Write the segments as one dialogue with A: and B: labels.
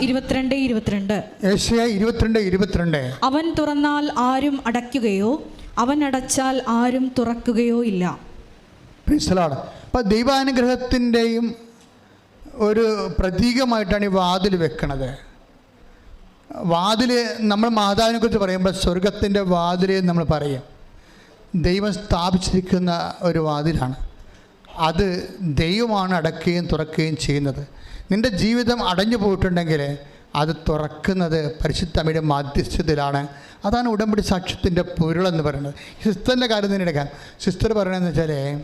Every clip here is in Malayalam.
A: ഇരുപത്തിരണ്ട് ഇരുപത്തിരണ്ട്.
B: ഏഷ്യ ഇരുപത്തിരണ്ട് ഇരുപത്തിരണ്ട്.
A: അവൻ തുറന്നാൽ ആരും അടയ്ക്കുകയോ അവൻ അടച്ചാൽ ആരും തുറക്കുകയോ ഇല്ല.
B: അപ്പം ദൈവാനുഗ്രഹത്തിന്റെയും ഒരു പ്രതീകമായിട്ടാണ് ഈ വാതിൽ വെക്കണത്. വാതിൽ നമ്മൾ മാതാവിനെ കുറിച്ച് പറയുമ്പോൾ സ്വർഗത്തിന്റെ വാതിൽ നമ്മൾ പറയും. ദൈവം സ്ഥാപിച്ചിരിക്കുന്ന ഒരു വാതിലാണ്. അത് ദൈവമാണ് അടക്കുകയും തുറക്കുകയും ചെയ്യുന്നത്. നിന്റെ ജീവിതം അടഞ്ഞു പോയിട്ടുണ്ടെങ്കിൽ അത് തുറക്കുന്നത് പരിശുദ്ധമ്മയുടെ മാധ്യസ്ഥതയിലാണ്. അതാണ് ഉടമ്പടി സാക്ഷ്യത്തിന്റെ പൊരുളെന്ന് പറയുന്നത്. സിസ്റ്ററിന്റെ കാര്യം തന്നെ എടുക്കാം. സിസ്റ്റർ പറയണതെന്ന് വെച്ചാൽ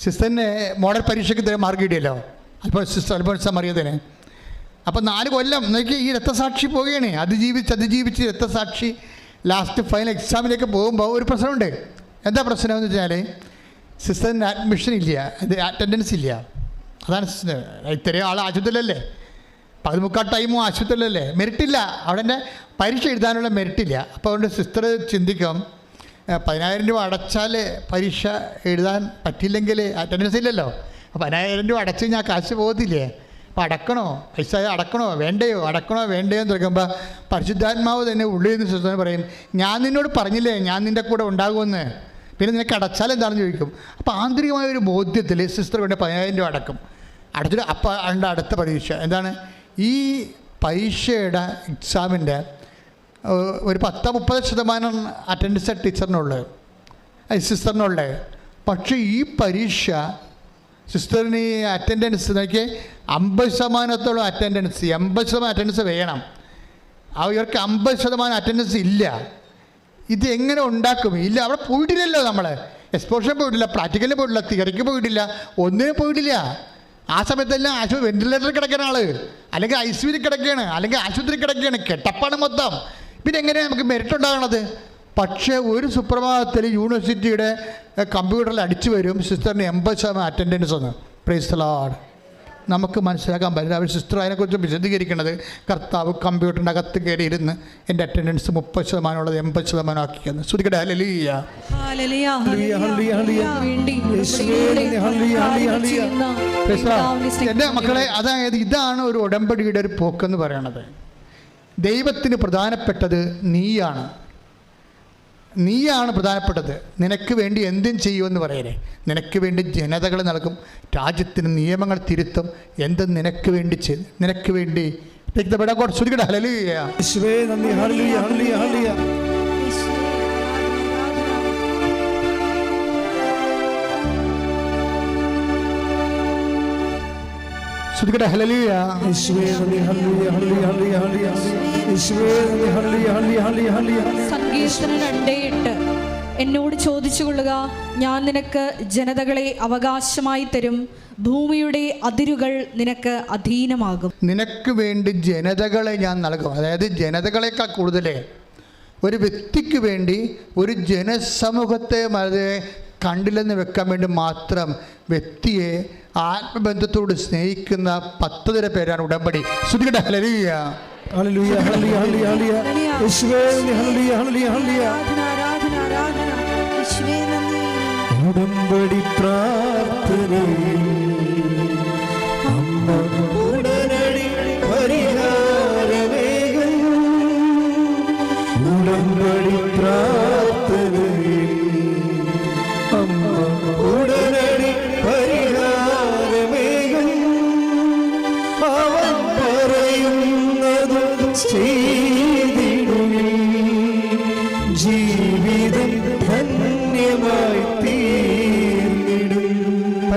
B: സിസ്റ്ററിനെ മോഡൽ പരീക്ഷയ്ക്ക് തരാൻ മാർക്ക് കിട്ടിയല്ലോ? അല്പം സിസ്റ്റർ അല്പം അറിയതിന് അപ്പം നാല് കൊല്ലം നോക്കി ഈ രക്തസാക്ഷി പോവുകയാണ്. അതിജീവിച്ച് അതിജീവിച്ച് രക്തസാക്ഷി ലാസ്റ്റ് ഫൈനൽ എക്സാമിലേക്ക് പോകുമ്പോൾ ഒരു പ്രശ്നമുണ്ട്. എന്താ പ്രശ്നം എന്ന് വെച്ചാൽ സിസ്റ്ററിന് അഡ്മിഷൻ ഇല്ല. ഇത് അറ്റൻഡൻസ് ഇല്ല. അതാണ് ഇത്രയും ആൾ ആശുപത്രിയിലല്ലേ? പതിമുക്കാൽ ടൈമും ആശുപത്രിയിലല്ലേ? മെറിറ്റില്ല അവിടെ തന്നെ പരീക്ഷ എഴുതാനുള്ള മെറിറ്റില്ല അപ്പോൾ അതുകൊണ്ട് സിസ്റ്റർ ചിന്തിക്കും പതിനായിരം രൂപ അടച്ചാൽ പരീക്ഷ എഴുതാൻ പറ്റില്ലെങ്കിൽ അറ്റൻഡൻസ് ഇല്ലല്ലോ. അപ്പോൾ പതിനായിരം രൂപ അടച്ച് ഞാൻ കാശ് പോകത്തില്ലേ? അപ്പോൾ അടക്കണോ? പൈസ അടക്കണോ? വേണ്ടയോ? അടക്കണോ? വേണ്ടയോ എന്ന് തുടങ്ങുമ്പോൾ പരിശുദ്ധാത്മാവ് തന്നെ ഉള്ളിൽ നിന്ന് ശ്രദ്ധ പറയും ഞാൻ നിന്നോട് പറഞ്ഞില്ലേ? ഞാൻ നിന്റെ കൂടെ ഉണ്ടാകുമെന്ന്. പിന്നെ നിനക്ക് അടച്ചാൽ എന്താണെന്ന് ചോദിക്കും. അപ്പോൾ ആന്തരികമായ ഒരു ബോധ്യത്തിൽ സിസ്റ്റർ വേണ്ട പതിനായിരം രൂപ അടക്കും. അടച്ചിട്ട് അപ്പം ഉണ്ട് അടുത്ത പരീക്ഷ. എന്താണ്? ഈ പരീക്ഷയുടെ എക്സാമിന്റെ ഒരു പത്ത് മുപ്പത് ശതമാനം അറ്റൻഡൻസ് ടീച്ചറിനുള്ളത്. സിസ്റ്ററിനുള്ളത് പക്ഷേ ഈ പരീക്ഷ സിസ്റ്ററിന് ഈ അറ്റൻഡൻസ് നോക്കിയേ അമ്പത് ശതമാനത്തോളം അറ്റൻഡൻസ് എൺപത് ശതമാനം അറ്റൻഡൻസ് വേണം. അവർക്ക് അമ്പത് ശതമാനം അറ്റൻഡൻസ് ഇല്ല. ഇത് എങ്ങനെ ഉണ്ടാക്കും? ഇല്ല അവിടെ പോയിട്ടില്ലല്ലോ നമ്മൾ എക്സ്പോഷൻ പോയിട്ടില്ല പ്രാക്ടിക്കലിന് പോയിട്ടില്ല തിയറിക്ക് പോയിട്ടില്ല ഒന്നിനും പോയിട്ടില്ല. ആ സമയത്തെല്ലാം ആശു വെന്റിലേറ്ററിൽ കിടക്കുന്ന ആൾ. അല്ലെങ്കിൽ ഐ സിയിൽ കിടക്കുകയാണ് അല്ലെങ്കിൽ ആശുപത്രി കിടക്കുകയാണ്. കെട്ടപ്പാണ് മൊത്തം. പിന്നെ എങ്ങനെയാണ് നമുക്ക് മെറിറ്റ് ഉണ്ടാകണത്? പക്ഷേ ഒരു സുപ്രഭാതത്തിൽ യൂണിവേഴ്സിറ്റിയുടെ കമ്പ്യൂട്ടറിൽ അടിച്ചു വരും സിസ്റ്ററിന് എൺപത് ശതമാനം അറ്റൻഡൻസ് ഒന്ന് പ്രൈസ് ലാഡ് നമുക്ക് മനസ്സിലാക്കാൻ പറ്റില്ല. അവർ സിസ്റ്റർ അതിനെക്കുറിച്ച് വിശദീകരിക്കുന്നത് കർത്താവ് കമ്പ്യൂട്ടറിന്റെ അകത്ത് കയറി ഇരുന്ന് എന്റെ അറ്റൻഡൻസ് മുപ്പത് ശതമാനമുള്ളത് എൺപത് ശതമാനം ആക്കിയെന്ന്. ശ്രദ്ധിക്കട്ടെ.
A: എന്റെ
B: മക്കളെ അതായത് ഇതാണ് ഒരു ഉടമ്പടിയുടെ ഒരു പോക്കെന്ന് പറയണത്. ദൈവത്തിന് പ്രധാനപ്പെട്ടത് നീയാണ്. നീയാണ് പ്രധാനപ്പെട്ടത്. നിനക്ക് വേണ്ടി എന്തും ചെയ്യുമെന്ന് പറയലേ നിനക്ക് വേണ്ടി ജനതകൾ നൽകും. രാജ്യത്തിന് നിയമങ്ങൾ തിരുത്തും. എന്തും നിനക്ക് വേണ്ടി നിനക്ക് വേണ്ടി ശ്രുതികട. ഹലലുയ
C: ഹല്ലേലൂയ. ഹല്ലേലൂയ
A: സങ്കീർത്തനം രണ്ടേ എട്ട്. എന്നോട് ചോദിച്ചു കൊള്ളുക ഞാൻ നിനക്ക് ജനതകളെ അവകാശമായി തരും. ഭൂമിയുടെ അതിരുകൾ നിനക്ക് അധീനമാകും.
B: നിനക്ക് വേണ്ടി ജനതകളെ ഞാൻ നൽകും. അതായത് ജനതകളെക്കാൾ കൂടുതൽ ഒരു വ്യക്തിക്ക് വേണ്ടി ഒരു ജനസമൂഹത്തെ കണ്ടില്ലെന്ന് വെക്കാൻ വേണ്ടി മാത്രം വ്യക്തിയെ ആത്മബന്ധത്തോട് സ്നേഹിക്കുന്ന പത്ത് തര പേരാണ് ഉടമ്പടി. ശ്രുതികട ഹലരിയ
C: ഉടമ്പടി പ്രാർത്ഥനയിൽ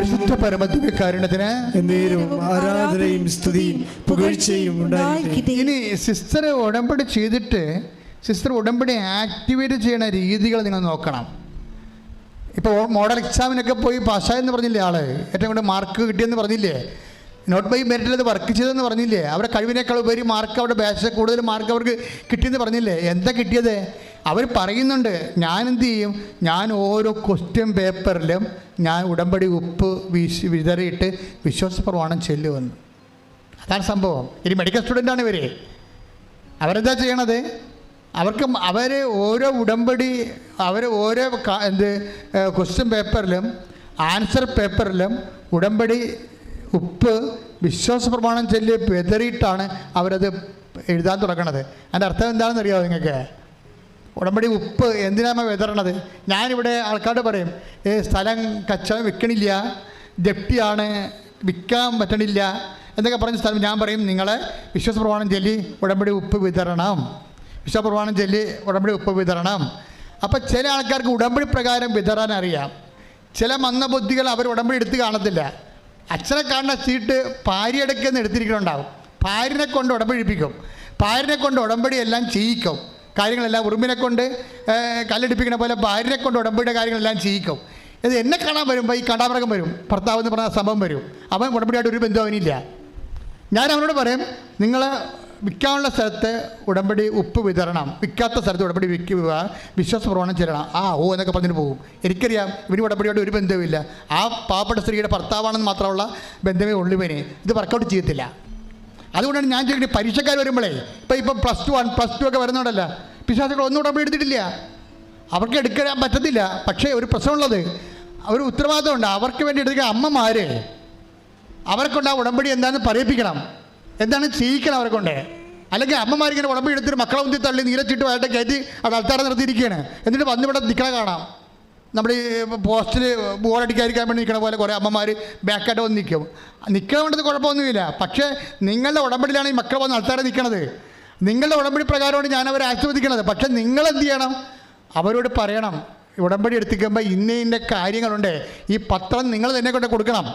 B: പരിശുദ്ധ പരമദിവ്യകാരുണ്യത്തിന്
C: എന്നേരും ആരാധനയും സ്തുതിയും പുകഴ്ചയും
B: ഇനി സിസ്റ്റർ ഉടമ്പടി ചെയ്തിട്ട് സിസ്റ്റർ ഉടമ്പടി ആക്ടിവേറ്റ് ചെയ്യുന്ന രീതികൾ നിങ്ങൾ നോക്കണം. ഇപ്പോൾ മോഡൽ എക്സാമിനൊക്കെ പോയി പാസ്സായെന്ന് പറഞ്ഞില്ലേ ആൾ? ഏറ്റവും കൂടുതൽ മാർക്ക് കിട്ടിയെന്ന് പറഞ്ഞില്ലേ? നോട്ട് ബൈ മെറിറ്റിൽ അത് വർക്ക് ചെയ്തെന്ന് പറഞ്ഞില്ലേ? അവരുടെ കഴിവിനേക്കാൾ ഉപരി മാർക്ക് അവരുടെ ബാച്ചിൽ കൂടുതൽ മാർക്ക് അവർക്ക് കിട്ടിയെന്ന് പറഞ്ഞില്ലേ? എന്താ കിട്ടിയത്? അവർ പറയുന്നുണ്ട് ഞാൻ എന്ത് ചെയ്യും? ഞാൻ ഓരോ ക്വസ്റ്റ്യൻ പേപ്പറിലും ഞാൻ ഉടമ്പടി ഉപ്പ് വീശി വിതറിയിട്ട് വിശ്വാസപ്രമാണം ചെല്ലുമെന്ന്. അതാണ് സംഭവം. ഇനി മെഡിക്കൽ സ്റ്റുഡന്റാണ് ഇവർ അവരെന്താ ചെയ്യണത്? അവർക്ക് അവർ ഓരോ ഉടമ്പടി അവർ ഓരോ എന്ത് ക്വസ്റ്റ്യൻ പേപ്പറിലും ആൻസർ പേപ്പറിലും ഉടമ്പടി ഉപ്പ് വിശ്വാസ പ്രമാണം ചൊല്ലി വിതറിയിട്ടാണ് അവരത് എഴുതാൻ തുടങ്ങണത്. അതിന്റെ അർത്ഥം എന്താണെന്ന് അറിയാമോ നിങ്ങൾക്ക്? ഉടമ്പടി ഉപ്പ് എന്തിനാണ് വിതറണത്? ഞാനിവിടെ ആൾക്കാരോട് പറയും ഏ സ്ഥലം കച്ചവടം വിൽക്കണില്ല ജപ്തിയാണ് വിൽക്കാൻ പറ്റണില്ല എന്നൊക്കെ പറഞ്ഞ സ്ഥലം ഞാൻ പറയും നിങ്ങളെ വിശ്വാസ പ്രമാണം ചൊല്ലി ഉടമ്പടി ഉപ്പ് വിതരണം വിശ്വാസ പ്രമാണം ചൊല്ലി ഉടമ്പടി ഉപ്പ് വിതരണം അപ്പോൾ ചില ആൾക്കാർക്ക് ഉടമ്പടി പ്രകാരം വിതറാൻ അറിയാം. ചില മന്ദബുദ്ധികൾ അവർ ഉടമ്പടി എടുത്ത് കാണത്തില്ല. അച്ഛനെ കാണുന്ന സീറ്റ് ഭാര്യയെടുക്കുന്ന എടുത്തിരിക്കണുണ്ടാവും. ഭാര്യനെ കൊണ്ട് ഉടമ്പടിപ്പിക്കും ഭാര്യനെ കൊണ്ട് ഉടമ്പടി എല്ലാം ചെയ്യിക്കും. കാര്യങ്ങളെല്ലാം ഉറുമ്പിനെ കൊണ്ട് കല്ലെടുപ്പിക്കുന്ന പോലെ ഭാര്യനെ കൊണ്ട് ഉടമ്പടിയുടെ കാര്യങ്ങളെല്ലാം ചെയ്യിക്കും. ഇത് എന്നെ കാണാൻ വരുമ്പോൾ ഈ കണ്ടാമൃഗം വരും. ഭർത്താവ് എന്ന് പറഞ്ഞ സംഭവം വരും. അവൻ ഉടമ്പടിയായിട്ട് ഒരു ബന്ധു അവനില്ല. ഞാൻ അവനോട് പറയും നിങ്ങൾ വിൽക്കാനുള്ള സ്ഥലത്ത് ഉടമ്പടി ഉപ്പ് വിതരണം. വിൽക്കാത്ത സ്ഥലത്ത് ഉടമ്പടി വിൽക്കുക. വിശ്വാസ പ്രവണം ചെല്ലണം. ആ ഓ എന്നൊക്കെ പറഞ്ഞിട്ട് പോകും. എനിക്കറിയാം ഇവന് ഉടമ്പടിയോട് ഒരു ബന്ധവുമില്ല. ആ പാവപ്പെട്ട സ്ത്രീയുടെ ഭർത്താവാണെന്ന് മാത്രമുള്ള ബന്ധമേ ഉള്ളൂ ഇവന്. ഇത് വർക്കൗട്ട് ചെയ്യത്തില്ല. അതുകൊണ്ടാണ് ഞാൻ ചോദിക്കുന്നത് പരീക്ഷക്കാർ വരുമ്പോഴേ ഇപ്പം ഇപ്പം plus two one plus two ഒക്കെ വരുന്നുണ്ടല്ലോ പിശാസുകൾ ഒന്നും എടുത്തിട്ടില്ല. അവർക്ക് എടുക്കാൻ പറ്റത്തില്ല പക്ഷേ ഒരു പ്രശ്നമുള്ളത് ഒരു ഉത്തരവാദിത്തമുണ്ട്. അവർക്ക് വേണ്ടി എടുക്കുക അമ്മമാർ അവർക്കൊണ്ട് ആ ഉടമ്പടി എന്താണെന്ന് പറയിപ്പിക്കണം. എന്താണ് ചെയ്യിക്കണം അവരെ കൊണ്ട് അല്ലെങ്കിൽ അമ്മമാരിങ്ങനെ ഉടമ്പടി എടുത്തിട്ട് മക്കളെ മുന്തി തള്ളി നീലച്ചിട്ട് വായിട്ട് കയറ്റി അത് അൾത്താറ നിർത്തിയിരിക്കുകയാണ്. എന്നിട്ട് വന്നിവിടെ നിൽക്കണ കാണാം. നമ്മുടെ ഈ പോസ്റ്റിൽ ബോർഡടിക്കാതിരിക്കാൻ വേണ്ടി നിൽക്കണ പോലെ കുറേ അമ്മമാർ ബാക്കായിട്ട് വന്ന് നിൽക്കും നിൽക്കണമെന്നത് കുഴപ്പമൊന്നുമില്ല. പക്ഷേ നിങ്ങളുടെ ഉടമ്പടിയിലാണ് ഈ മക്കളെ വന്ന് ആൾക്കാരെ നിൽക്കണത് നിങ്ങളുടെ ഉടമ്പടി പ്രകാരമാണ് ഞാൻ അവരെ ആശീർവദിക്കണത്. പക്ഷേ നിങ്ങൾ എന്ത് ചെയ്യണം? അവരോട് പറയണം. ഉടമ്പടി എടുത്തിക്കുമ്പോൾ ഇന്ന ഇന്ന കാര്യങ്ങളുണ്ട്. ഈ പത്രം നിങ്ങൾ തന്നെ കൊണ്ട് കൊടുക്കണം.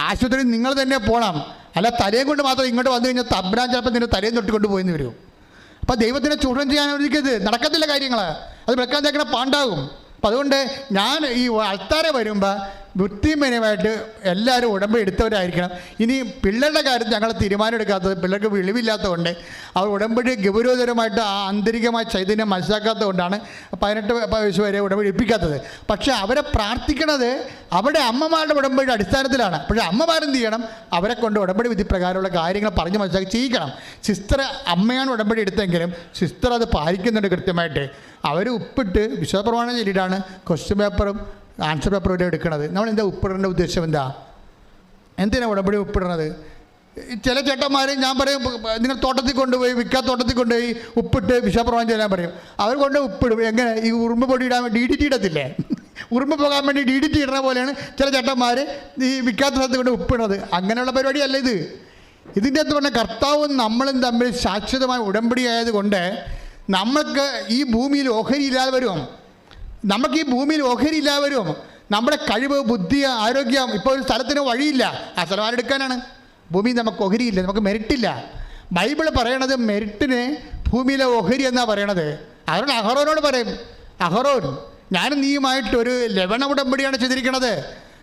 B: ആശുപത്രി നിങ്ങൾ തന്നെ പോകണം അല്ല തലയും കൊണ്ട് മാത്രം ഇങ്ങോട്ട് വന്നു കഴിഞ്ഞാൽ തബ്രാൻ ചിലപ്പോൾ നിന്റെ തലയും തൊട്ടിക്കൊണ്ട് പോയെന്ന് വരും. അപ്പോൾ ദൈവത്തിനെ ചൂഷണം ചെയ്യാൻ ഒരിക്കരുത് നടക്കത്തില്ല കാര്യങ്ങൾ അത് വെക്കാൻ തേക്കണ പാണ്ടാകും. അപ്പം അതുകൊണ്ട് ഞാൻ ഈ ആൾക്കാരെ വരുമ്പോൾ വൃത്തിമനമായിട്ട് എല്ലാവരും ഉടമ്പടി എടുത്തവരായിരിക്കണം. ഇനി പിള്ളേരുടെ കാര്യം ഞങ്ങൾ തീരുമാനമെടുക്കാത്തത് പിള്ളേർക്ക് വിളിവില്ലാത്തതുകൊണ്ട് അവർ ഉടമ്പടി ഗൗരവതരമായിട്ട് ആ ആന്തരികമായ ചൈതന്യം മനസ്സിലാക്കാത്തതുകൊണ്ടാണ് പതിനെട്ട് വയസ്സ് വരെ ഉടമ്പടി എടുപ്പിക്കാത്തത്. പക്ഷേ അവരെ പ്രാർത്ഥിക്കണത് അവിടെ അമ്മമാരുടെ ഉടമ്പടിയുടെ അടിസ്ഥാനത്തിലാണ്. പക്ഷേ അമ്മമാരെന്ത് ചെയ്യണം? അവരെ കൊണ്ട് ഉടമ്പടി വിധി പ്രകാരമുള്ള കാര്യങ്ങൾ പറഞ്ഞ് മനസ്സിലാക്കി ചെയ്യിക്കണം. സിസ്റ്റർ അമ്മയാണ് ഉടമ്പടി എടുത്തെങ്കിലും സിസ്റ്റർ അത് പാലിക്കുന്നുണ്ട് കൃത്യമായിട്ട്. അവർ ഉപ്പിട്ട് വിശ്വപ്രമാണം ചൊല്ലിയിട്ടാണ് ക്വസ്റ്റ്യൻ പേപ്പറും ആൻസർ പേപ്പർ ഇവിടെ എടുക്കുന്നത് നമ്മൾ എന്താ ഉപ്പിടേണ്ട ഉദ്ദേശം എന്താ? എന്തിനാണ് ഉടമ്പടി ഉപ്പിടണത്? ചില ചേട്ടന്മാർ ഞാൻ പറയും നിങ്ങൾ തോട്ടത്തിൽ കൊണ്ടുപോയി വിൽക്കാ തോട്ടത്തിൽ കൊണ്ടുപോയി ഉപ്പിട്ട് വിഷപ്രവാഹം ചെയ്യാൻ പറയും. അവർ കൊണ്ട് ഉപ്പിടും. എങ്ങനെ? ഈ ഉറുമ്പ് പൊടി ഇടാൻ ഡി ഡി ടി ഇടത്തില്ലേ? ഉറുമ്പ് പോകാൻ വേണ്ടി ഡി ഡി ടി ഇടുന്ന പോലെയാണ് ചില ചേട്ടന്മാർ ഈ വിൽക്കാത്ത സ്ഥലത്ത് കൊണ്ട് ഉപ്പിടുന്നത്. അങ്ങനെയുള്ള പരിപാടിയല്ല ഇത്. ഇതിന്റെ അകത്ത് പറഞ്ഞാൽ കർത്താവും നമ്മളും തമ്മിൽ ശാശ്വതമായ ഉടമ്പടി ആയതുകൊണ്ട് നമ്മൾക്ക് ഈ ഭൂമിയിൽ ഓഹരി ഇല്ലാതെ വരും. നമുക്ക് ഈ ഭൂമിയിൽ ഓഹരി ഇല്ലാതെ വരും നമ്മുടെ കഴിവ് ബുദ്ധി ആരോഗ്യം ഇപ്പോൾ ഒരു സ്ഥലത്തിന് വഴിയില്ല. ആ സ്ഥലം ആരെടുക്കാനാണ്? ഭൂമി നമുക്ക് ഓഹരിയില്ല നമുക്ക് മെരിറ്റില്ല ബൈബിൾ പറയണത് മെരിറ്റിന് ഭൂമിയിലെ ഓഹരി എന്നാണ് പറയണത്. അതുകൊണ്ട് അഹറോനോട് പറയും അഹറോൻ ഞാനും നീയുമായിട്ട് ഒരു ലവണ ഉടമ്പടിയാണ് ചെയ്തിരിക്കുന്നത്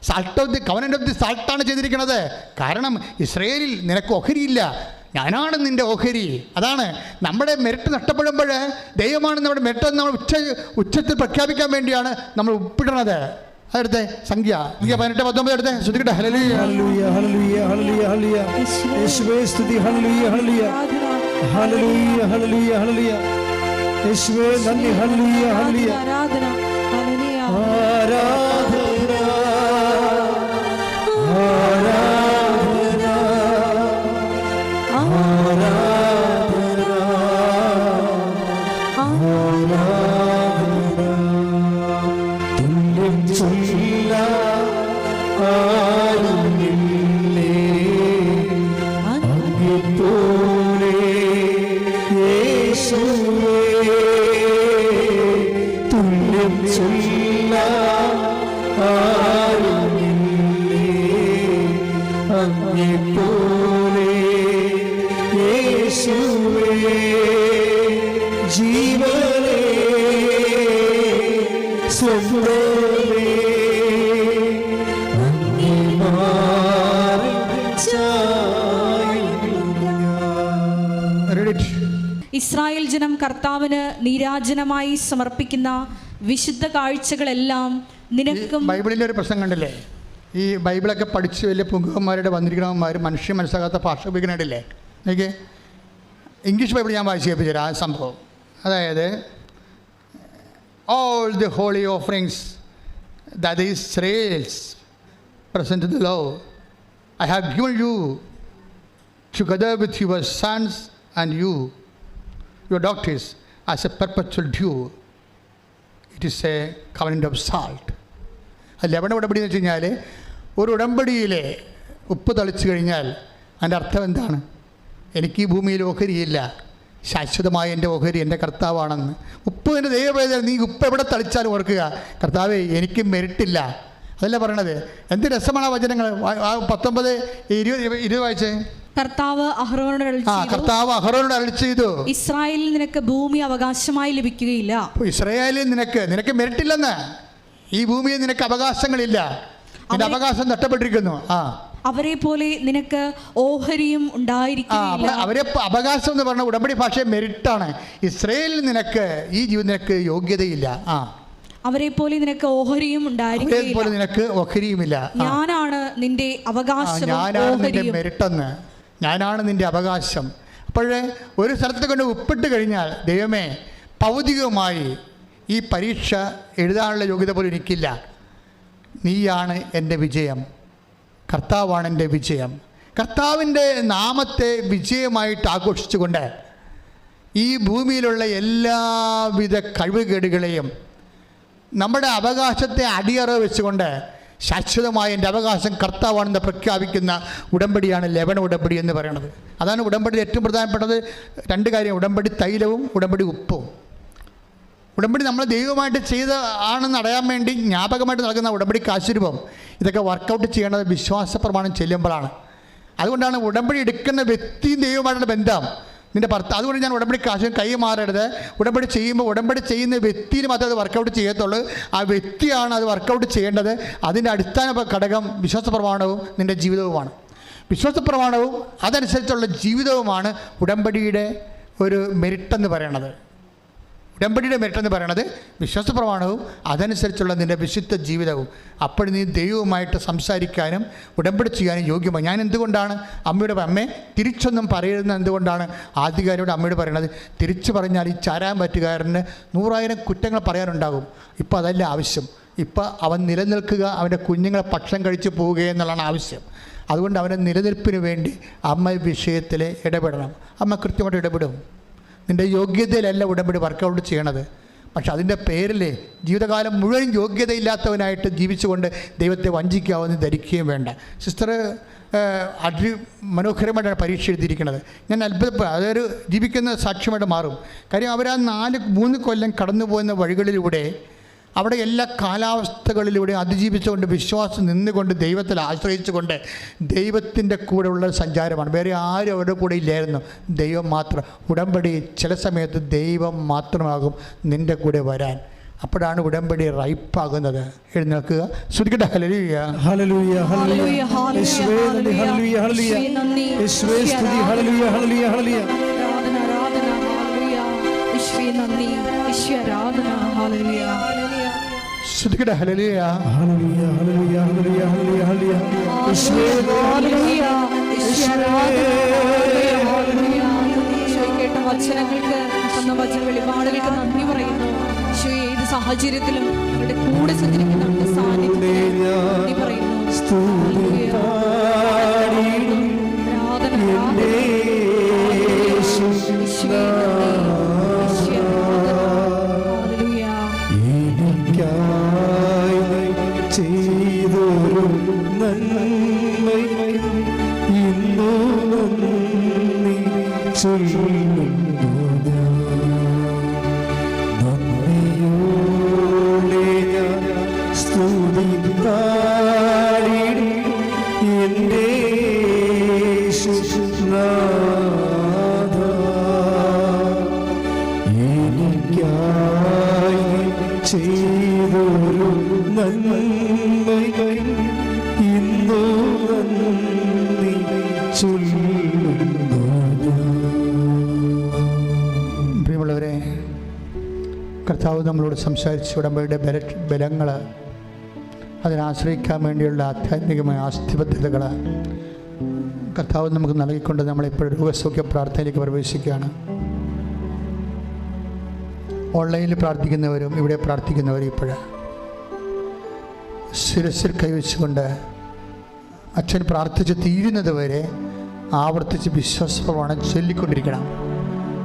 B: salt of the covenant of the സാൾട്ടാണ് ചെയ്തിരിക്കുന്നത് കാരണം ഇസ്രയേലിൽ നിനക്ക് ഓഹരിയില്ല. ഞാനാണ് നിന്റെ ഓഹരി. അതാണ് നമ്മുടെ മെരിറ്റ് നഷ്ടപ്പെടുമ്പോൾ ദൈവമാണ് നമ്മുടെ മെരിറ്റ് നമ്മൾ ഉച്ച ഉച്ചത്തിൽ പ്രഖ്യാപിക്കാൻ വേണ്ടിയാണ് നമ്മൾ ഉപ്പിടുന്നത് അതെടുത്തെ സംഖ്യ. സംഖ്യ പതിനെട്ട് പത്തൊമ്പത് എടുത്തേ. ശ്രദ്ധിക്കട്ടെ. ഹലലി
C: ഹല്ലേലൂയ ഹല്ലേലൂയ ഹല്ലേലൂയ ഹല്ലേലൂയ. യേശുവേ സ്തുതി. ഹല്ലേലൂയ ഹല്ലേലൂയ. ഹല്ലേലൂയ ഹല്ലേലൂയ ഹല്ലേലൂയ. യേശുവേ നന്ദി. ഹല്ലേലൂയ ഹല്ലേലൂയ.
A: ആരാധന ഹല്ലേലൂയ.
C: ആരാധന.
A: ഇസ്രായേൽ ജനം കർത്താവിന് നീരാജനമായി സമർപ്പിക്കുന്ന വിശുദ്ധ കാഴ്ചകളെല്ലാം നിനക്കും
B: ബൈബിളിന്റെ ഒരു പ്രശ്നം കണ്ടില്ലേ? ഈ ബൈബിളൊക്കെ പഠിച്ച് വലിയ പുങ്കന്മാരുടെ വന്നിരിക്കണവന്മാർ മനുഷ്യ മനസ്സിലാകാത്ത ഭാഷ ഉപയോഗിക്കണില്ലേ എനിക്ക് ഇംഗ്ലീഷ് ബൈബിൾ ഞാൻ വായിച്ച് കേൾപ്പിച്ചു തരാം ആ സംഭവം. അതായത് all the holy offerings that is Israel's present the law I have given you together with your sons and you, your daughters, as a perpetual due. It is a covenant of salt. അത് ലവണ ഉടമ്പടി എന്ന് വെച്ച് കഴിഞ്ഞാൽ ഒരു ഉടമ്പടിയിലെ ഉപ്പ് തളിച്ചു കഴിഞ്ഞാൽ അതിന്റെ അർത്ഥം എന്താണ്? എനിക്ക് ഈ ഭൂമിയിൽ ഓഹരിയില്ല. ശാശ്വതമായ എന്റെ ഓഹരി എന്റെ കർത്താവാണെന്ന്. ഉപ്പ് എന്റെ ദൈവവേദന നീ ഉപ്പ് എവിടെ തളിച്ചാലും ഓർക്കുക. കർത്താവേ എനിക്ക് മെരിട്ടില്ല. അതല്ല പറയണത്. എന്ത് രസമാണ് ആ വചനങ്ങൾ പത്തൊമ്പത് ഇരുപത് ഇരുപത് വായിച്ചേ?
A: കർത്താവ് അഹ്റോനോട്
B: ആ കർത്താവ് അഹറോനോട് അരളി ചെയ്തു.
A: ഇസ്രായേലിൽ നിനക്ക് ഭൂമി അവകാശമായി ലഭിക്കുകയില്ല.
B: ഇസ്രായേലിൽ നിനക്ക് നിനക്ക് മെരിട്ടില്ലെന്ന് ഈ ഭൂമിയിൽ നിനക്ക് അവകാശങ്ങളില്ല. നിന്റെ അവകാശം നഷ്ടപ്പെട്ടിരിക്കുന്നു. ആ.
A: അവരെ പോലെ നിനക്ക് ഓഹരിയും
B: ഉണ്ടായിരിക്കും അവരെ അവകാശം എന്ന് പറഞ്ഞ ഉടമ്പടി ഭാഷ മെരിട്ടാണ് ഇസ്രയേലിൽ നിനക്ക് ഈ ജീവിതം നിനക്ക് യോഗ്യതയില്ല. ആ.
A: അവരെ പോലെ നിനക്ക് ഓഹരിയും ഉണ്ടായിരിക്കും
B: നിനക്ക് ഓഹരിയുമില്ല.
A: ഞാനാണ് നിന്റെ അവകാശം
B: ഞാനാണ് നിന്റെ മെരിട്ടെന്ന് ഞാനാണ് നിന്റെ അവകാശം. അപ്പോഴേ ഒരു സ്ഥലത്ത് കൊണ്ട് ഉപ്പിട്ട് കഴിഞ്ഞാൽ ദൈവമേ ഭൗതികമായി ഈ പരീക്ഷ എഴുതാനുള്ള യോഗ്യത പോലും എനിക്കില്ല. നീയാണ് എന്റെ വിജയം. കർത്താവാണ് എന്റെ വിജയം. കർത്താവിന്റെ നാമത്തെ വിജയമായിട്ട് ആഘോഷിച്ചുകൊണ്ട് ഈ ഭൂമിയിലുള്ള എല്ലാവിധ കഴിവുകേടുകളെയും നമ്മുടെ അവകാശത്തെ അടിയറ വെച്ചുകൊണ്ട് ശാശ്വതമായ എന്റെ അവകാശം കർത്താവാണെന്ന് പ്രഖ്യാപിക്കുന്ന ഉടമ്പടിയാണ് ലെവൻ ഉടമ്പടി എന്ന് പറയുന്നത്. അതാണ് ഉടമ്പടി ഏറ്റവും പ്രധാനപ്പെട്ടത്. രണ്ട് കാര്യം ഉടമ്പടി തൈലവും ഉടമ്പടി ഉപ്പും. ഉടമ്പടി നമ്മൾ ദൈവമായിട്ട് ചെയ്ത ആണെന്ന് അറിയാൻ വേണ്ടി ജ്ഞാപകമായിട്ട് നൽകുന്ന ഉടമ്പടി കാശുരൂപം. ഇതൊക്കെ വർക്കൗട്ട് ചെയ്യേണ്ടത് വിശ്വാസ പ്രമാണം ചെല്ലുമ്പോഴാണ്. അതുകൊണ്ടാണ് ഉടമ്പടി എടുക്കുന്ന വ്യക്തിയും ദൈവമായിട്ടുള്ള ബന്ധം. നിന്റെ ഭർത്താവ് അതുകൊണ്ട് ഞാൻ ഉടമ്പടി കാശ് കൈ മാറരുത്. ഉടമ്പടി ചെയ്യുമ്പോൾ ഉടമ്പടി ചെയ്യുന്ന വ്യക്തിയിൽ മാത്രമേ അത് വർക്കൗട്ട് ചെയ്യത്തുള്ളൂ. ആ വ്യക്തിയാണ് അത് വർക്കൗട്ട് ചെയ്യേണ്ടത്. അതിന്റെ അടിസ്ഥാന ഘടകം വിശ്വാസ പ്രമാണവും നിന്റെ ജീവിതവുമാണ്. വിശ്വാസ പ്രമാണവും അതനുസരിച്ചുള്ള ജീവിതവുമാണ് ഉടമ്പടിയുടെ ഒരു മെരിട്ടെന്ന് പറയണത്. ഉടമ്പടിയുടെ മെരിട്ടെന്ന് പറയണത് വിശ്വാസ പ്രമാണവും അതനുസരിച്ചുള്ള നിന്റെ വിശുദ്ധ ജീവിതവും. അപ്പോൾ നീ ദൈവവുമായിട്ട് സംസാരിക്കാനും ഉടമ്പടി ചെയ്യാനും യോഗ്യമാണ് ഞാൻ എന്തുകൊണ്ടാണ് അമ്മയുടെ അമ്മേ തിരിച്ചൊന്നും പറയുന്നത് എന്തുകൊണ്ടാണ് ആദ്യകാരോട് അമ്മയോട് പറയണത്? തിരിച്ചു പറഞ്ഞാൽ ഈ ചാരാൻ പറ്റുകാരന് നൂറായിരം കുറ്റങ്ങൾ പറയാനുണ്ടാകും. ഇപ്പോൾ അതല്ല ആവശ്യം. ഇപ്പോൾ അവൻ നിലനിൽക്കുക അവന്റെ കുഞ്ഞുങ്ങളെ ഭക്ഷണം കഴിച്ചു പോവുക എന്നുള്ളതാണ് ആവശ്യം. അതുകൊണ്ട് അവന്റെ നിലനിൽപ്പിന് വേണ്ടി അമ്മ വിഷയത്തിൽ ഇടപെടണം. അമ്മ കൃത്യമായിട്ട് ഇടപെടും. നിന്റെ യോഗ്യതയിലല്ല ഉടമ്പടി വർക്കൗട്ട് ചെയ്യണത്. പക്ഷെ അതിന്റെ പേരിൽ ജീവിതകാലം മുഴുവൻ യോഗ്യതയില്ലാത്തവനായിട്ട് ജീവിച്ചുകൊണ്ട് ദൈവത്തെ വഞ്ചിക്കാവുന്ന ധരിക്കുകയും വേണ്ട. സിസ്റ്റർ അതി മനോഹരമായിട്ടാണ് പരീക്ഷ എഴുതിയിരിക്കുന്നത്. ഞാൻ അത്ഭുതപ്പെട്ട അതൊരു ജീവിക്കുന്ന സാക്ഷ്യമായിട്ട് മാറും. കാര്യം അവരാ നാല് മൂന്ന് കൊല്ലം കടന്നു പോകുന്ന വഴികളിലൂടെ അവിടെ എല്ലാ കാലാവസ്ഥകളിലൂടെ അതിജീവിച്ചുകൊണ്ട് വിശ്വാസം നിന്നുകൊണ്ട് ദൈവത്തിൽ ആശ്രയിച്ചുകൊണ്ട് ദൈവത്തിന്റെ കൂടെയുള്ള സഞ്ചാരമാണ്. വേറെ ആരും അവരുടെ കൂടെ ഇല്ലായിരുന്നു. ദൈവം മാത്രം. ഉടമ്പടി ചില സമയത്ത് ദൈവം മാത്രമാകും നിന്റെ കൂടെ വരാൻ. അപ്പോഴാണ് ഉടമ്പടി റൈപ്പാകുന്നത് എഴുന്നേൽക്കുക. ശ്രദ്ധിക്കട്ടെ. ഹലരിയ
C: ഹല്ലേലൂയ ഹല്ലേലൂയ.
A: ഹല്ലേലൂയ, ഹല്ലേലൂയ,
C: യേശുവേ നന്ദി ഹല്ലേലൂയ.
A: ആരാധന ആരാധന ഹല്ലേലൂയ. ഹലലിയ കേട്ട വചനങ്ങൾക്ക് തന്ന വചന വെളിപാടുകൾക്ക് നന്ദി പറയുന്നു. ഏത് സാഹചര്യത്തിലും ഞങ്ങളുടെ കൂടെ സഞ്ചരിക്കുന്ന സാന്നിധ്യം പറയുന്നു.
C: ഞാൻ. നന്ദിയോടെ ഞാൻ സ്തുതി പാടിടും എന്റെ യേശുനാഥ.
B: കർത്താവ് നമ്മളോട് സംസാരിച്ച ഉടമ്പയുടെ ബല ബലങ്ങൾ അതിനാശ്രയിക്കാൻ വേണ്ടിയുള്ള ആധ്യാത്മികമായ ആസ്തിബദ്ധതകൾ കർത്താവ് നമുക്ക് നൽകിക്കൊണ്ട് നമ്മളിപ്പോൾ രോഗസൗഖ്യ പ്രാർത്ഥനയിലേക്ക് പ്രവേശിക്കുകയാണ്. ഓൺലൈനിൽ പ്രാർത്ഥിക്കുന്നവരും ഇവിടെ പ്രാർത്ഥിക്കുന്നവരും ഇപ്പോഴ് ശിരസിൽ കൈവച്ചുകൊണ്ട് അച്ഛൻ പ്രാർത്ഥിച്ച് തീരുന്നത് വരെ ആവർത്തിച്ച് വിശ്വാസ പ്രമാണം ചൊല്ലിക്കൊണ്ടിരിക്കണം.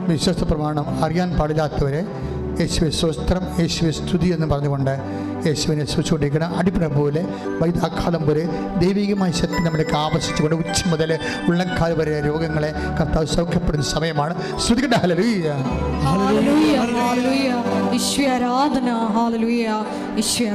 B: വിശ്വാസ പ്രമാണം അറിയാൻ പാടില്ലാത്തവരെ യേശുവെ സ്വസ്ത്രം യേശുവെ സ്തുതി എന്ന് പറഞ്ഞുകൊണ്ട് യേശുവിനെ സൂക്ഷിച്ചുകൊണ്ടിരിക്കണം അടിപ്പിടം പോലെ പോലെ ദൈവികമായ ശക്തി നമ്മളിലേക്ക് ആവശ്യിച്ചുകൊണ്ട് ഉച്ച മുതൽ ഉള്ളക്കാൽ വരെ രോഗങ്ങളെ കർത്താവ് സൗഖ്യപ്പെടുന്ന സമയമാണ്. ശ്രുതികട്ടെ ഹല്ലേലൂയ
A: ഹല്ലേലൂയ, ഹല്ലേലൂയ. ഈശ്വര ആരാധന. ഹാലലുയ ഈശ്വര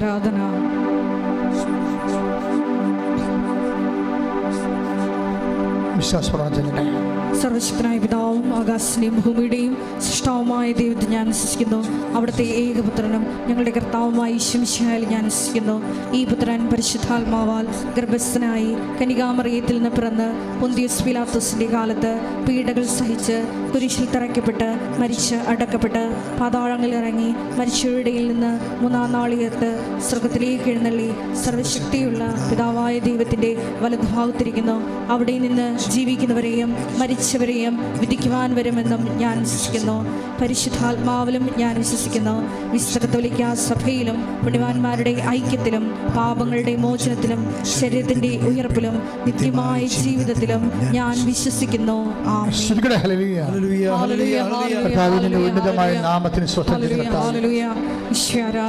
A: ആരാധന
B: വിശ്വാസ പ്രമാണം
A: സർവശക്തനായ പിതാവും ആകാശനെയും ഭൂമിയുടെയും സൃഷ്ടാവുമായ ദൈവത്തെ ഞാൻ വിശ്വസിക്കുന്നു അവിടുത്തെ ഏകപുത്രനും ഞങ്ങളുടെ കർത്താവുമായി ശംശയാലും ഞാൻ വിശ്വസിക്കുന്നു ഈ പുത്രൻ പരിശുദ്ധാത്മാവാൽ ഗർഭസ്ഥനായി കനികാമറിയത്തിൽ നിന്ന് പിറന്ന് പൊന്തിയസ് പിലാത്തോസിന്റെ കാലത്ത് പീഡകൾ സഹിച്ച് കുരിശിൽ തറയ്ക്കപ്പെട്ട് മരിച്ച് അടക്കപ്പെട്ട് പാതാളങ്ങളിൽ ഇറങ്ങി മരിച്ചവരുടെ നിന്ന് മൂന്നാം നാളികത്ത് സ്വർഗത്തിലേക്ക് എഴുന്നള്ളി സർവശക്തിയുള്ള പിതാവായ ദൈവത്തിന്റെ വലതുഭാഗത്തിരിക്കുന്നു. അവിടെ നിന്ന് ജീവിക്കുന്നവരെയും മരിച്ചവരെയും വിധിക്കുവാൻ വരുമെന്നും ഞാൻ വിശ്വസിക്കുന്നു. പരിശുദ്ധാത്മാവിലും ഞാൻ വിശ്വസിക്കുന്നു. വിശ്രത്തൊലിക്ക സഭയിലും പുണ്യവാന്മാരുടെ ഐക്യത്തിലും പാപങ്ങളുടെ മോചനത്തിലും ശരീരത്തിന്റെ ഉയർപ്പിലും നിത്യമായ ജീവിതത്തിലും ഞാൻ വിശ്വസിക്കുന്നു. ആമേൻ.
B: കർത്താവിന്റെ ഉന്നതമായ നാമത്തിന്.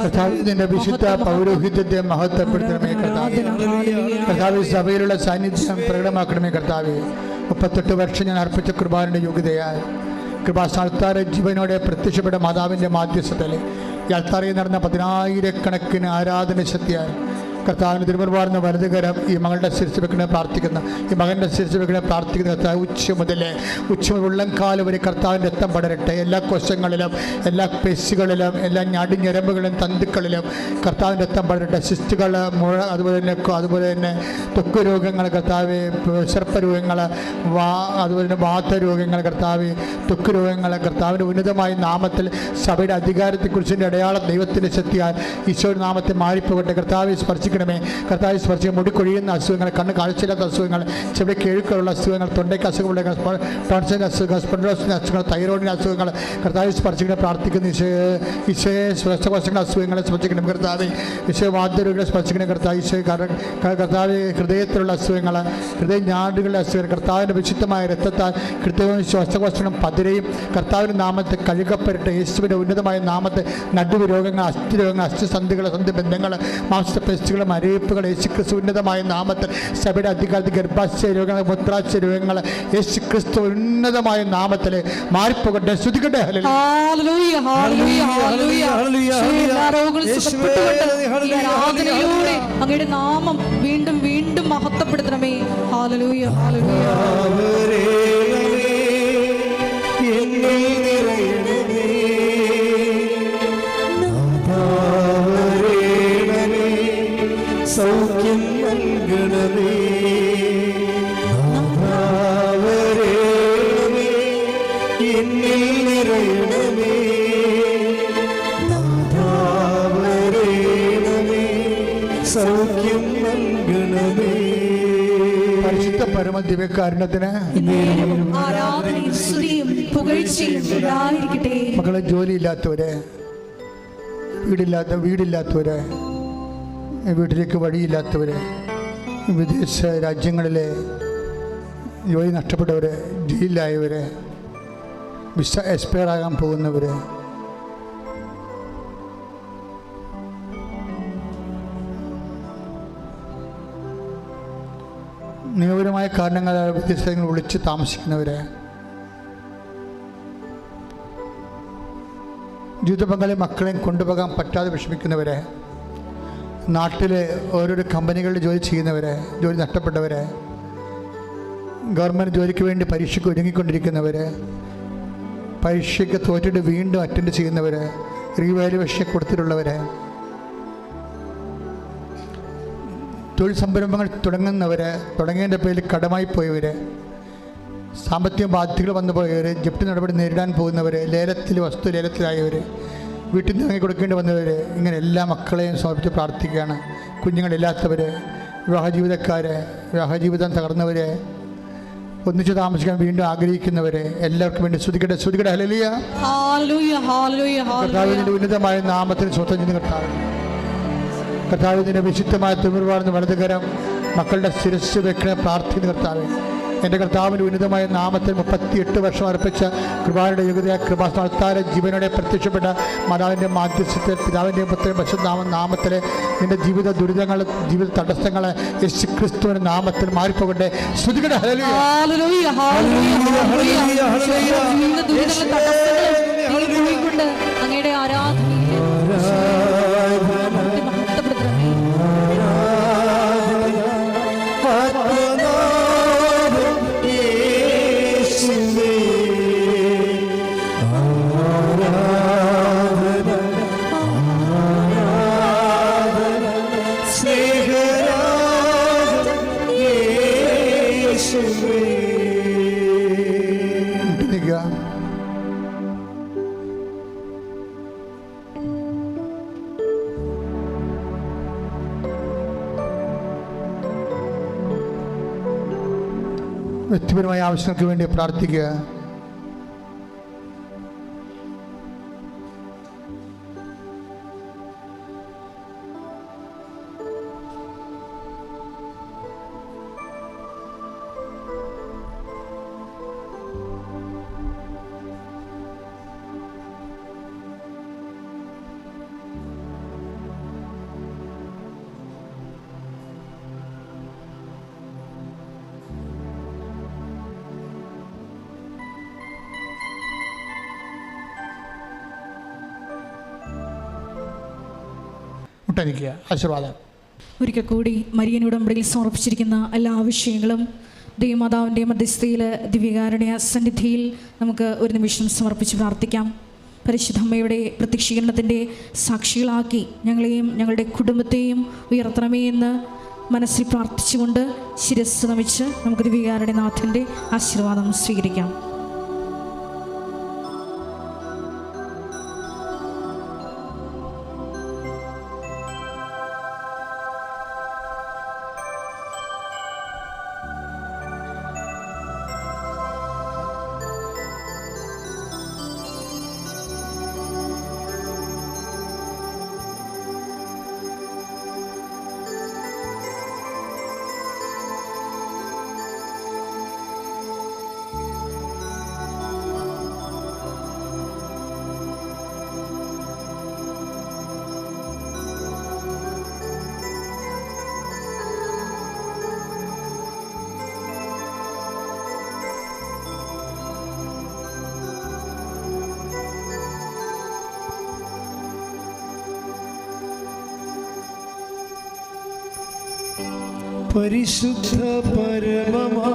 B: കർത്താവിന്റെ വിശുദ്ധ പൗരോഹിത്യത്തെ മഹത്വപ്പെടുത്തണമേ കർത്താവ്.
A: ഹല്ലേലൂയ.
B: കർത്താവ് സഭയിലുള്ള സാന്നിധ്യം പ്രകടമാക്കണമേ കർത്താവ്. മുപ്പത്തെട്ട് വർഷം ഞാൻ അർപ്പിച്ച കുർബാനയുടെ യോഗ്യതയാൽ കൃപാസ്ഥാനത്താറ് ജീവനോടെ പ്രത്യക്ഷപ്പെട്ട മാതാവിന്റെ മാധ്യസ്ഥത്തിൽ ഈ അൾത്താറയിൽ നടന്ന പതിനായിരക്കണക്കിന് ആരാധന ശക്തിയാൽ കർത്താവിന് തിരുമുറുപാടുന്ന വലതുകരം ഈ മകളുടെ ശിരസ് വെക്കണേ പ്രാർത്ഥിക്കുന്ന. ഈ മകന്റെ ശിരസ് വെക്കണേ പ്രാർത്ഥിക്കുന്ന. കർത്താവ് ഉച്ച മുതൽ ഉച്ച ഉള്ളംകാൽ വരെ കർത്താവിന്റെ രക്തം പടരട്ടെ. എല്ലാ കോശങ്ങളിലും എല്ലാ പെശുകളിലും എല്ലാ ഞാടിഞ്ഞരമ്പുകളിലും തന്തുക്കളിലും കർത്താവിന്റെ രക്തം പടരട്ടെ. സിസ്റ്റുകൾ മുഴ അതുപോലെ തന്നെ അതുപോലെ തന്നെ തൊക്ക് രോഗങ്ങൾ കർത്താവ് സർപ്പരോഗങ്ങൾ വാ അതുപോലെ തന്നെ വാത്ത രോഗങ്ങൾ കർത്താവ് തൊക്കു രോഗങ്ങൾ കർത്താവിന്റെ ഉന്നതമായ നാമത്തിൽ സഭയുടെ അധികാരത്തെക്കുറിച്ചിന്റെ അടയാളം ദൈവത്തിന്റെ ശക്തിയാൽ ഈശോയുടെ നാമത്തെ മാറിപ്പോകട്ടെ. കർത്താവെ സ്പർശിക്കണമേ കർത്താവ് സ്പർശിച്ച് മുടിക്കൊഴിയുന്ന അസുഖങ്ങൾ കണ്ണ് കാഴ്ചയില്ലാത്ത അസുഖങ്ങൾ ചെവിടെ കേഴുക്കളുള്ള അസുഖങ്ങൾ തൊണ്ടയ്ക്ക് അസുഖമുള്ള ടോൺസിന്റെ അസുഖങ്ങൾ സ്പെൻഡോസിന്റെ അസുഖങ്ങൾ തൈറോയിഡിന്റെ അസുഖങ്ങൾ. കർത്താവ് സ്പർശിക്കണം പ്രാർത്ഥിക്കുന്ന. ഈശോയെ ശ്വാസകോശങ്ങളുടെ അസുഖങ്ങളെ സ്പർശിക്കണം കർത്താവ്. ഈശോ വാദ്യരോഗികളെ സ്പർശിക്കണം കർത്താവ്. ഈശോ കർത്താവ് ഹൃദയത്തിലുള്ള അസുഖങ്ങൾ ഹൃദയ ഞാടുകളുടെ അസുഖങ്ങൾ കർത്താവിന്റെ വിശുദ്ധമായ രക്തത്താൽ കൃത്യവും ശ്വാസകോശങ്ങളും പതിരയും കർത്താവിന്റെ നാമത്തെ കഴുകപ്പെരട്ടെ യേശുവിന്റെ ഉന്നതമായ നാമത്തെ നടുവ് രോഗങ്ങൾ അസ്ഥി രോഗങ്ങൾ അസ്ഥിസന്ധികൾ സന്ധിബന്ധങ്ങൾ മാംസ പെസ്റ്റുകൾ അരയിപ്പുകൾ യേശു ക്രിസ്തു ഉന്നതമായ നാമത്തിൽ സഭയുടെ അധികാരത്തിൽ ഗർഭാശയ രോഗങ്ങൾ മുത്രാശയ രോഗങ്ങൾ യേശുക്രിസ്തു ഉന്നതമായ നാമത്തിൽ മാറിപ്പോകട്ടെ.
A: രോഗങ്ങളും ആരാധനയിലൂടെ അങ്ങയുടെ നാമം വീണ്ടും വീണ്ടും മഹത്വപ്പെടുത്തണമേ. ഹാലലൂയ ഹാലലൂയ ഉണ്ടായിരിക്കട്ടെ.
B: മക്കളെ ജോലിയില്ലാത്തവരെ വീടില്ലാത്ത വീടില്ലാത്തവരെ വീട്ടിലേക്ക് വഴിയില്ലാത്തവരെ വിദേശ രാജ്യങ്ങളിലെ ജോലി നഷ്ടപ്പെട്ടവരെ ജയിലിലായവരെ വിസ എക്സ്പയർ ആകാൻ പോകുന്നവർ നിയമപരമായ കാരണങ്ങൾ വിദേശങ്ങൾ വിളിച്ച് താമസിക്കുന്നവരെ. ജീവിത പങ്കാളി മക്കളെയും കൊണ്ടുപോകാൻ പറ്റാതെ വിഷമിക്കുന്നവരെ. നാട്ടിലെ ഓരോരോ കമ്പനികളിൽ ജോലി ചെയ്യുന്നവരെ ജോലി നഷ്ടപ്പെട്ടവരെ. ഗവൺമെന്റ് ജോലിക്ക് വേണ്ടി പരീക്ഷയ്ക്ക് ഒരുങ്ങിക്കൊണ്ടിരിക്കുന്നവർ പരീക്ഷയ്ക്ക് തോറ്റിട്ട് വീണ്ടും അറ്റൻഡ് ചെയ്യുന്നവരെ റീവാലുവേഷൻ കൊടുത്തിട്ടുള്ളവർ തൊഴിൽ സംരംഭങ്ങൾ തുടങ്ങുന്നവർ തുടങ്ങേണ്ട പേരിൽ കടമായി പോയവർ സാമ്പത്തിക ബാധ്യതകൾ വന്നു പോയവർ ജപ്തി നടപടി നേരിടാൻ പോകുന്നവർ ലേലത്തിൽ വസ്തു ലേലത്തിലായവർ വീട്ടിൽ നിന്ന് ഇറങ്ങി കൊടുക്കേണ്ടി വന്നവർ ഇങ്ങനെ എല്ലാ മക്കളെയും സമർപ്പിച്ച് പ്രാർത്ഥിക്കുകയാണ്. കുഞ്ഞുങ്ങളില്ലാത്തവർ വിവാഹ ജീവിതക്കാർ വിവാഹ ജീവിതം തകർന്നവർ ഒന്നിച്ച് താമസിക്കാൻ വീണ്ടും ആഗ്രഹിക്കുന്നവരെ എല്ലാവർക്കും വേണ്ടി ശ്രുതിക്കട്ടെ ശ്രുതിക്കട്ടെ ഹലലിയ
A: ഹല്ലേലൂയ ഹല്ലേലൂയ ഹാലൂയ
B: കർത്താവിന്റെ ഉന്നതമായ നാമത്തിന് സ്വത്തം ചെയ്യുന്ന കർത്താവ്. കർത്താവിന്റെ വിശുദ്ധമായ തിമിർവാർന്ന വലതുകരം മക്കളുടെ ശിരസ് വെക്കണ പ്രാർത്ഥിക്കുന്ന കർത്താവ് എന്റെ കർത്താവിന്റെ ഉന്നതമായ നാമത്തിൽ മുപ്പത്തിയെട്ട് വർഷം അർപ്പിച്ച കൃപാരുടെ യോഗ്യതയ കൃപാസ്ഥാന ജീവനോടെ പ്രത്യക്ഷപ്പെട്ട മാതാവിന്റെ മാധ്യസ്ഥത്തിൽ പിതാവിന്റെയും പുത്രൻ പശുനാമ നാമത്തിലെ നിന്റെ ജീവിത ദുരിതങ്ങൾ ജീവിത തടസ്സങ്ങൾ യേശു ക്രിസ്തുവിന്റെ നാമത്തിൽ മാറിപ്പോകട്ടെ. ശ്രുതികട ഹല്ലേലൂയ. ആവശ്യങ്ങൾക്ക് വേണ്ടി പ്രാർത്ഥിക്കുക. മുട്ടനിക്കുക ആശീർവാദം.
A: ഒരിക്കൽ കൂടി മരിയൻ ഉടമ്പടിയിൽ സമർപ്പിച്ചിരിക്കുന്ന എല്ലാ വിഷയങ്ങളും ദൈവമാതാവിന്റെ മധ്യസ്ഥയിൽ ദിവ്യകാരുടെ സന്നിധിയിൽ നമുക്ക് ഒരു നിമിഷം സമർപ്പിച്ച് പ്രാർത്ഥിക്കാം. പരിശുദ്ധമ്മയുടെ പ്രത്യക്ഷീകരണത്തിന്റെ സാക്ഷികളാക്കി ഞങ്ങളെയും ഞങ്ങളുടെ കുടുംബത്തെയും ഉയർത്തണമേ എന്ന് മനസ്സിൽ പ്രാർത്ഥിച്ചുകൊണ്ട് ശിരസ് നമിച്ച് നമുക്ക് ദിവ്യകാരുടെ നാഥന്റെ ആശീർവാദം സ്വീകരിക്കാം.
C: പരിശുദ്ധ പരമമാ